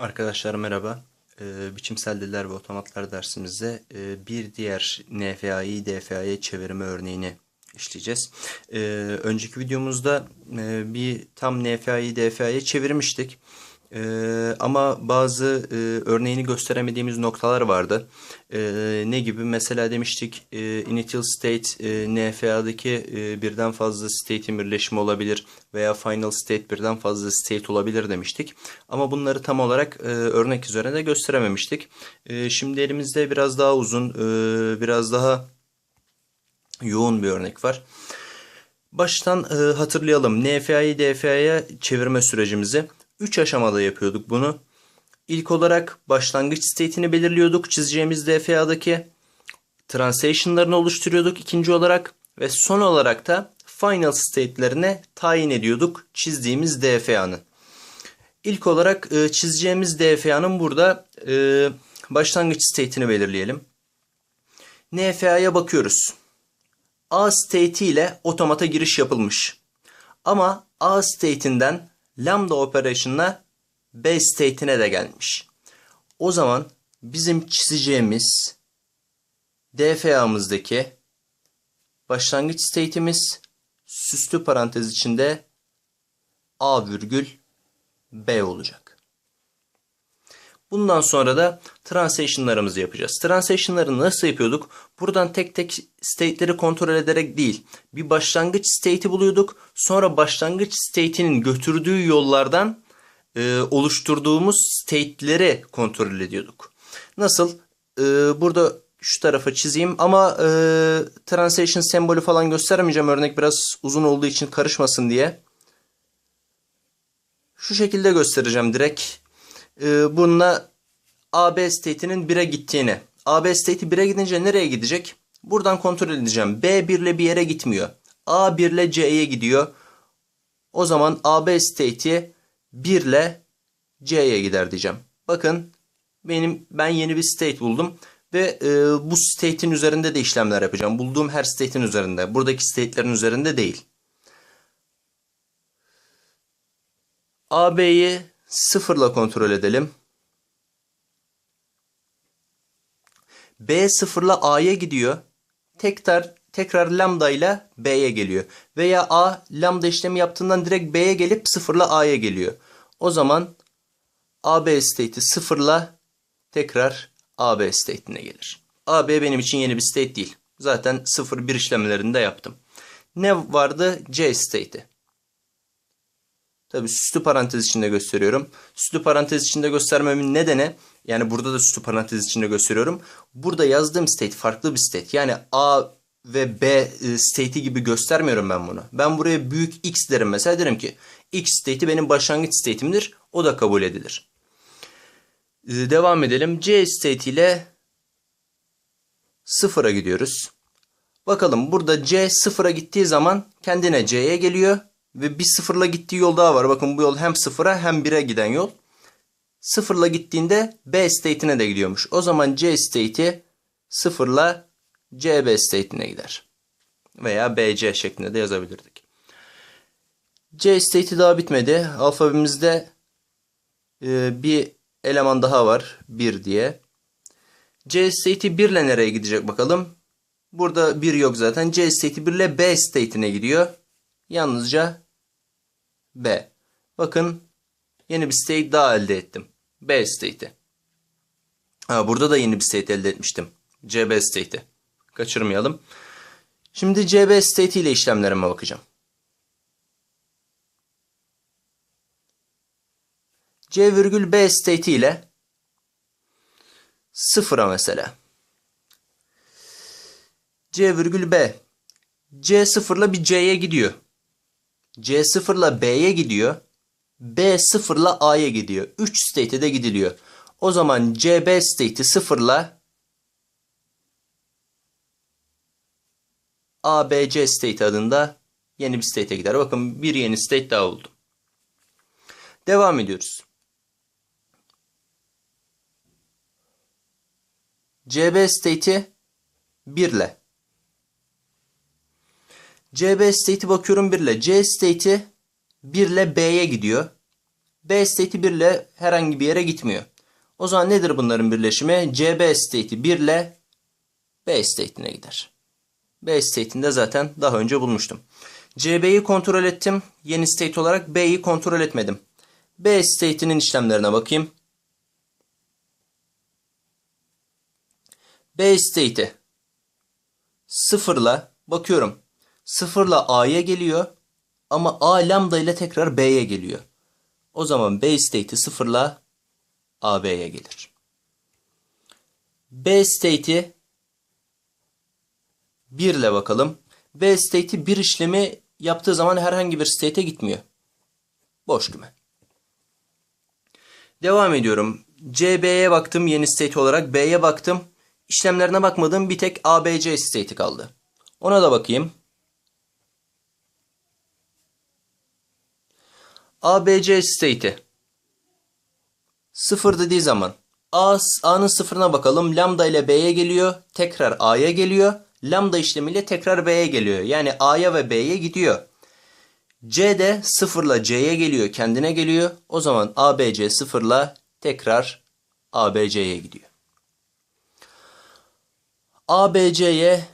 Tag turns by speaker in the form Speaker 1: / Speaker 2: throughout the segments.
Speaker 1: Arkadaşlar merhaba. Ee, biçimsel diller ve otomatlar dersimizde e, bir diğer NFA'yı DFA'ya çevirme örneğini işleyeceğiz. Ee, önceki videomuzda e, bir tam NFA'yı DFA'ya çevirmiştik. Ee, ama bazı e, örneğini gösteremediğimiz noktalar vardı. Ee, ne gibi? Mesela demiştik e, initial state e, NFA'daki e, birden fazla state'in birleşimi olabilir veya final state birden fazla state olabilir demiştik. Ama bunları tam olarak e, örnek üzerinde gösterememiştik. E, şimdi elimizde biraz daha uzun, e, biraz daha yoğun bir örnek var. Baştan e, hatırlayalım. NFA'yı DFA'ya çevirme sürecimizi. 3 aşamada yapıyorduk bunu. İlk olarak başlangıç state'ini belirliyorduk çizeceğimiz DFA'daki. Translation'larını oluşturuyorduk ikinci olarak. Ve son olarak da final state'lerine tayin ediyorduk çizdiğimiz DFA'nın. İlk olarak e, çizeceğimiz DFA'nın burada e, başlangıç state'ini belirleyelim. NFA'ya bakıyoruz. A state ile otomata giriş yapılmış. Ama A state'inden lambda operation'la B state'ine de gelmiş. O zaman bizim çizeceğimiz DFA'mızdaki başlangıç state'imiz süslü parantez içinde A virgül B olacak. Bundan sonra da translation'larımızı yapacağız. Translation'ları nasıl yapıyorduk? Buradan tek tek state'leri kontrol ederek değil. Bir başlangıç state'i buluyorduk. Sonra başlangıç state'inin götürdüğü yollardan e, oluşturduğumuz state'leri kontrol ediyorduk. Nasıl? E, burada şu tarafa çizeyim ama e, translation sembolü falan göstermeyeceğim. Örnek biraz uzun olduğu için karışmasın diye. Şu şekilde göstereceğim direkt. Ee, bununla AB state'inin 1'e gittiğini. AB state'i 1'e gidince nereye gidecek? Buradan kontrol edeceğim. B 1 ile bir yere gitmiyor. A 1 ile C'ye gidiyor. O zaman AB state'i 1 ile C'ye gider diyeceğim. Bakın benim ben yeni bir state buldum ve e, bu state'in üzerinde de işlemler yapacağım. Bulduğum her state'in üzerinde. Buradaki state'lerin üzerinde değil. AB'yi sıfırla kontrol edelim. B sıfırla A'ya gidiyor. Tekrar tekrar lambda ile B'ye geliyor. Veya A lambda işlemi yaptığından direkt B'ye gelip sıfırla A'ya geliyor. O zaman AB state'i sıfırla tekrar AB state'ine gelir. AB benim için yeni bir state değil. Zaten 0-1 işlemlerini de yaptım. Ne vardı? C state'i. Tabi süslü parantez içinde gösteriyorum. Süslü parantez içinde göstermemin nedeni yani burada da süslü parantez içinde gösteriyorum. Burada yazdığım state farklı bir state. Yani A ve B e, state'i gibi göstermiyorum ben bunu. Ben buraya büyük X derim mesela derim ki X state'i benim başlangıç state'imdir. O da kabul edilir. E, devam edelim. C state ile sıfıra gidiyoruz. Bakalım burada C sıfıra gittiği zaman kendine C'ye geliyor. Ve bir sıfırla gittiği yol daha var. Bakın bu yol hem sıfıra hem bire giden yol. Sıfırla gittiğinde B state'ine de gidiyormuş. O zaman C state'i sıfırla CB state'ine gider. Veya BC şeklinde de yazabilirdik. C state'i daha bitmedi. Alfabemizde e, bir eleman daha var. 1 diye. C state'i 1 ile nereye gidecek bakalım. Burada 1 yok zaten. C state'i 1 ile B state'ine gidiyor. Yalnızca B. Bakın yeni bir state daha elde ettim. B state'i. Burada da yeni bir state elde etmiştim. CB state'i. Kaçırmayalım. Şimdi CB state ile işlemlerime bakacağım. C virgül B state ile sıfıra mesela. C virgül B. C sıfırla bir C'ye gidiyor. C sıfırla B'ye gidiyor. B sıfırla A'ya gidiyor. 3 state'e de gidiliyor. O zaman CB state'i sıfırla ABC state adında yeni bir state'e gider. Bakın bir yeni state daha oldu. Devam ediyoruz. CB state'i 1 ile CB state'i bakıyorum 1 ile. C state'i 1 ile B'ye gidiyor. B state'i 1 ile herhangi bir yere gitmiyor. O zaman nedir bunların birleşimi? CB state'i 1 ile B state'ine gider. B state'ini de zaten daha önce bulmuştum. CB'yi kontrol ettim. Yeni state olarak B'yi kontrol etmedim. B state'inin işlemlerine bakayım. B state'i sıfırla bakıyorum. Sıfırla A'ya geliyor ama A lambda ile tekrar B'ye geliyor. O zaman B state'i sıfırla AB'ye gelir. B state'i 1 ile bakalım. B state'i bir işlemi yaptığı zaman herhangi bir state'e gitmiyor. Boş küme. Devam ediyorum. CB'ye baktım yeni state olarak. B'ye baktım. İşlemlerine bakmadığım bir tek ABC state'i kaldı. Ona da bakayım. ABC state'i sıfır dediği zaman A, A'nın sıfırına bakalım. Lambda ile B'ye geliyor. Tekrar A'ya geliyor. Lambda işlemiyle tekrar B'ye geliyor. Yani A'ya ve B'ye gidiyor. C de sıfırla C'ye geliyor. Kendine geliyor. O zaman ABC sıfırla tekrar ABC'ye gidiyor. ABC'ye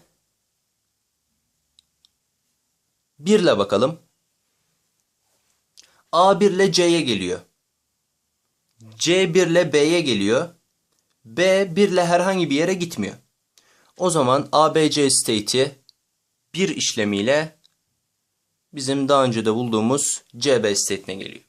Speaker 1: 1 ile bakalım. A1 ile C'ye geliyor. C1 ile B'ye geliyor. B 1 ile herhangi bir yere gitmiyor. O zaman ABC state'i bir işlemiyle bizim daha önce de bulduğumuz CB state'ine geliyor.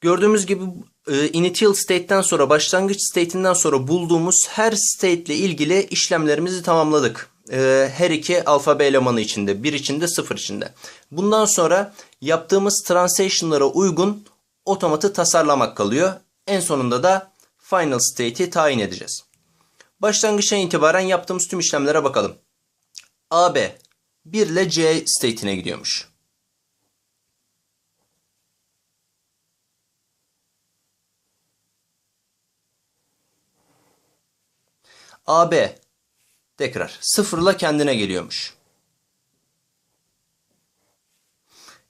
Speaker 1: Gördüğümüz gibi e, initial state'ten sonra başlangıç state'inden sonra bulduğumuz her state ile ilgili işlemlerimizi tamamladık. E, her iki alfabe elemanı içinde, bir içinde, sıfır içinde. Bundan sonra yaptığımız translation'lara uygun otomatı tasarlamak kalıyor. En sonunda da final state'i tayin edeceğiz. Başlangıçtan itibaren yaptığımız tüm işlemlere bakalım. AB 1 ile C state'ine gidiyormuş. AB tekrar sıfırla kendine geliyormuş.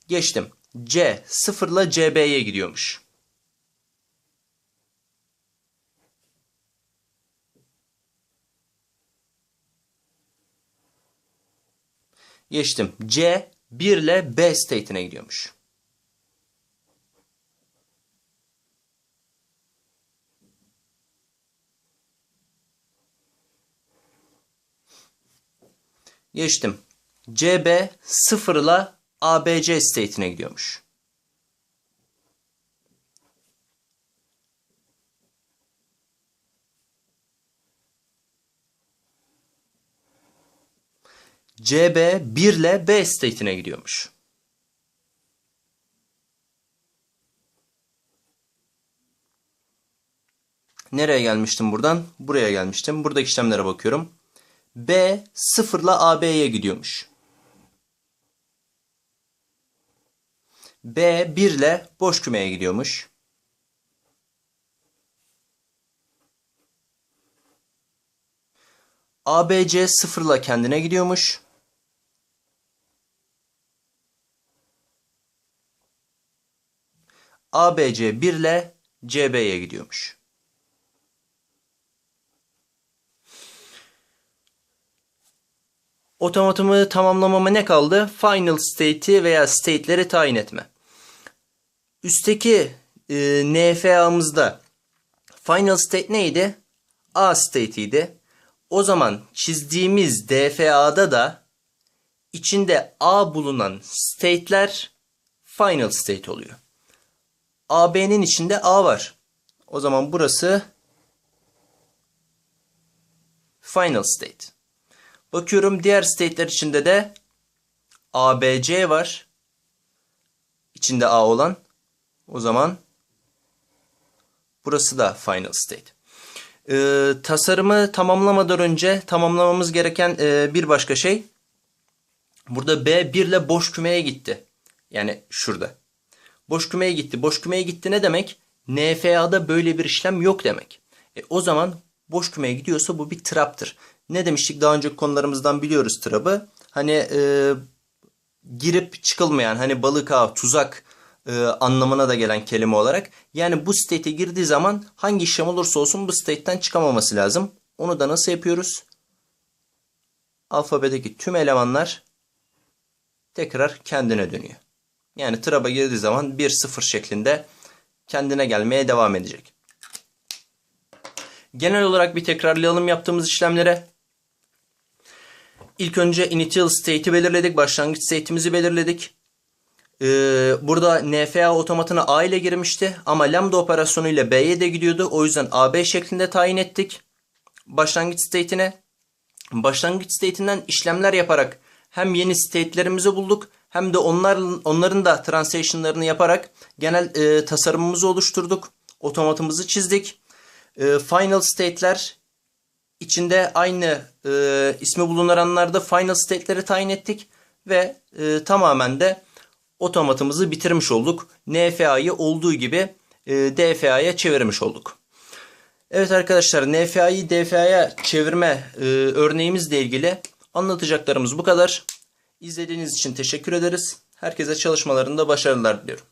Speaker 1: Geçtim. C sıfırla CB'ye gidiyormuş. Geçtim. C 1 ile B state'ine gidiyormuş. Geçtim. CB 0 ile ABC state'ine gidiyormuş. CB 1 ile B state'ine gidiyormuş. Nereye gelmiştim buradan? Buraya gelmiştim. Buradaki işlemlere bakıyorum. B 0 ile AB'ye gidiyormuş. B 1 ile boş kümeye gidiyormuş. ABC 0 ile kendine gidiyormuş. ABC 1 ile CB'ye gidiyormuş. Otomatımı tamamlamama ne kaldı? Final state'i veya state'leri tayin etme. Üstteki e, NFA'mızda final state neydi? A state'iydi. O zaman çizdiğimiz DFA'da da içinde A bulunan state'ler final state oluyor. AB'nin içinde A var. O zaman burası final state. Bakıyorum diğer state'ler içinde de ABC var. İçinde A olan. O zaman burası da final state. Ee, tasarımı tamamlamadan önce tamamlamamız gereken e, bir başka şey. Burada B 1 ile boş kümeye gitti. Yani şurada. Boş kümeye gitti. Boş kümeye gitti ne demek? NFA'da böyle bir işlem yok demek. E, o zaman boş kümeye gidiyorsa bu bir traptır. Ne demiştik daha önceki konularımızdan biliyoruz trap'ı. Hani e, girip çıkılmayan hani balık av, tuzak e, anlamına da gelen kelime olarak. Yani bu state'e girdiği zaman hangi işlem olursa olsun bu state'ten çıkamaması lazım. Onu da nasıl yapıyoruz? Alfabedeki tüm elemanlar tekrar kendine dönüyor. Yani traba girdiği zaman 1-0 şeklinde kendine gelmeye devam edecek. Genel olarak bir tekrarlayalım yaptığımız işlemlere. İlk önce initial state'i belirledik. Başlangıç state'imizi belirledik. Ee, burada NFA otomatına A ile girmişti ama lambda operasyonu ile B'ye de gidiyordu. O yüzden AB şeklinde tayin ettik. Başlangıç state'ine. Başlangıç state'inden işlemler yaparak hem yeni state'lerimizi bulduk hem de onların onların da translation'larını yaparak genel e, tasarımımızı oluşturduk. Otomatımızı çizdik. E, final state'ler içinde aynı e, ismi bulunanlarda final state'leri tayin ettik ve e, tamamen de otomatımızı bitirmiş olduk. NFA'yı olduğu gibi e, DFA'ya çevirmiş olduk. Evet arkadaşlar NFA'yı DFA'ya çevirme e, örneğimizle ilgili anlatacaklarımız bu kadar. İzlediğiniz için teşekkür ederiz. Herkese çalışmalarında başarılar diliyorum.